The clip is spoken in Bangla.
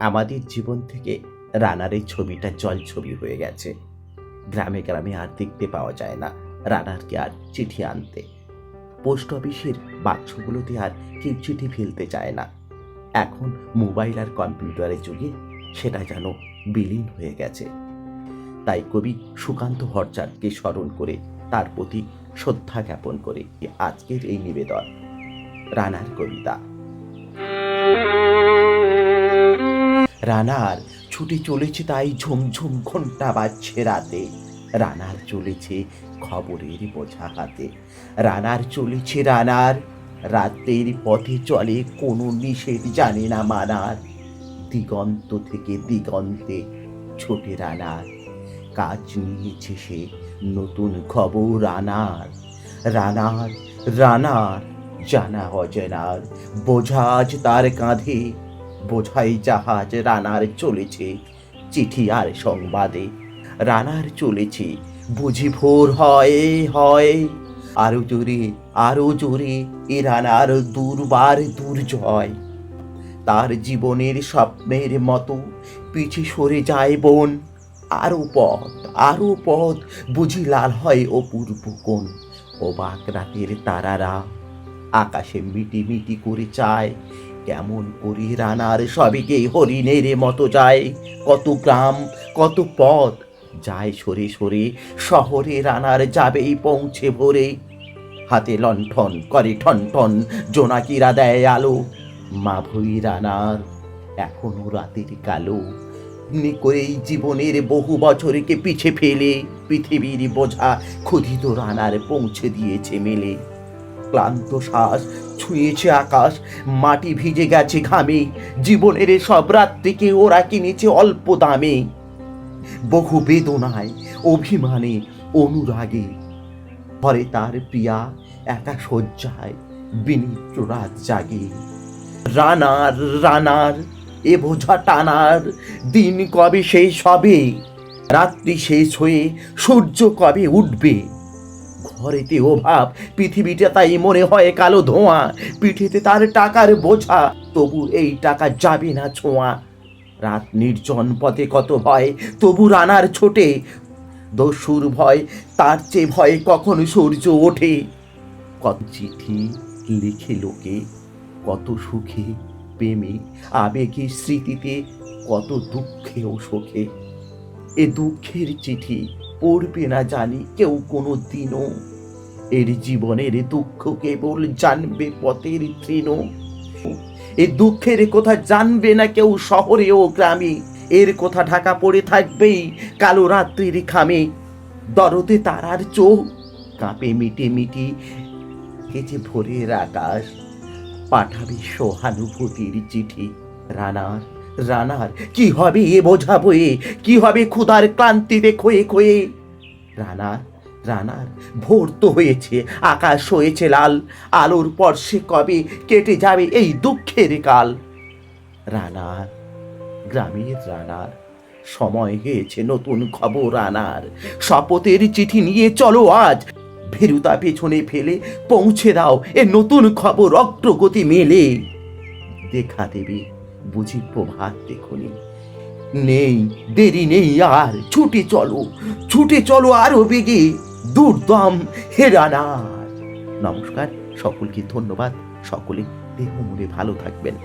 আমাদের জীবন থেকে রানার এই ছবিটা জল ছবি হয়ে গেছে। গ্রামে গ্রামে আর দেখতে পাওয়া যায় না রানারকে আর চিঠি আনতে। পোস্ট অফিসের বাক্সগুলোতে আর কেউ চিঠি ফেলতে চায় না। এখন মোবাইল আর কম্পিউটারের যুগে সেটা যেন বিলীন হয়ে গেছে। তাই কবি সুকান্ত ভট্টাচার্যকে স্মরণ করে তার প্রতি শ্রদ্ধা জ্ঞাপন করে আজকের এই নিবেদন। রানার কবিতা। রানার, ছুটে চলেছে তাই ঝুমঝুম ঘণ্টা বাজছে রাতে। রানার চলেছে খবরের বোঝা হাতে। রানার চলেছে রানার, রাতের পথে চলে কোনো নিষেধ জানে না মানার। দিগন্ত থেকে দিগন্তে ছোটে রানার। কাজ নিয়েছে সে নতুন খবর রানার। রানার রানার, জানা অজেনার। আজ তার কাঁধে বোঝাই জাহাজ রানার চলেছে, চিঠি আর সংবাদে। রানার চলেছে, বুঝি ভোর হয় হয়। আরও জোরে আরও জোরে, এ রানার দুর্বার দুর্জয়। তার জীবনের স্বপ্নের মতো পিছে সরে যায় বোন। আরও পথ আরও পথ, বুঝি লাল হয় অপূর্ব কোণ। অবাক রাতের তারারা, আকাশে মিটি মিটি করে চায় কেমন করি রানার সবিকে হরিণের মতো যায় কত গ্রাম, কত পথ যায় সরে সরে শহরে রানার যাবেই পৌঁছে ভোরে। হাতে লণ্ঠন করে ঠন ঠন, জোনাকিরা দেয় আলো। মা ভই রানার, এখনও রাতের কালো। করেই জীবনের বহু বছরকে পিছে ফেলে। পৃথিবীর বোঝা ক্ষুধিত রানার পৌঁছে দিয়েছে মেলে। ক্লান্ত শ্বাস ছুঁয়েছে আকাশ, মাটি ভিজে গেছে ঘামে, জীবনের সব রাত্রিকে ওরা কিনেছে অল্প দামে। বহু বেদনায়, অভিমানে, অনুরাগে। পরে তার প্রিয়া একা শয্যায় বিনিত্র রাত জাগে। রানার রানার, এ বোঝা টানার দিন কবে শেষ হবে? রাত্রি শেষ হয়ে সূর্য কবে উঠবে? ঘরেতে অভাব, পৃথিবীটা তাই মনে হয় কালো ধোঁয়া, পিঠেতে তার টাকার বোঝা, তবু এই টাকা যাবে না ছোঁয়া। রাত নির্জন পথে কত ভয়, তবু রানার ছোটে। দস্যুর ভয়, তার চেয়ে ভয় কখন সূর্য ওঠে। কত চিঠি লিখে লোকে, কত সুখে, প্রেমে আবেগে স্মৃতিতে, কত দুঃখে ও শোকে। এ দুঃখের চিঠি পড়বে না জানি কেউ কোনো দিনও এর জীবনের দুঃখ কেবল জানবে পথের তৃণ। এ দুঃখের কথা জানবে না কেউ শহরে ও গ্রামে। এর কথা ঢাকা পড়ে থাকবেই কালো রাত্রির খামে দরদে তারার চোখ কাঁপে মিটে মিটি। কেচে ভোরের আকাশ, পাঠাবে সহানুভূতির চিঠি রানার। রানার, কি হবে এ বোঝা বয়ে? কি হবে ক্ষুধার ক্লান্তিতে খয়ে খয়ে? রানার রানার, ভোর তো হয়েছে, আকাশ হয়েছে লাল, আলোর পর্শে কবে কেটে যাবে এই দুঃখের কাল? রানার, গ্রামের রানার, সময় হয়েছে নতুন খবর আনার। শপথের চিঠি নিয়ে চলো আজ ভেরুতা পেছনে ফেলে পৌঁছে দাও, এ নতুন খবর অগ্রগতি মেলে। দেখা দেবে বুঝি প্রভাত দেখুনি। নেই, দেরি নেই আর, ছুটে চলো ছুটে চলো আরও বেগে দুর্দম হেরানার। নমস্কার, সকলকে ধন্যবাদ, সকলে দেহ মনে ভালো থাকবেন।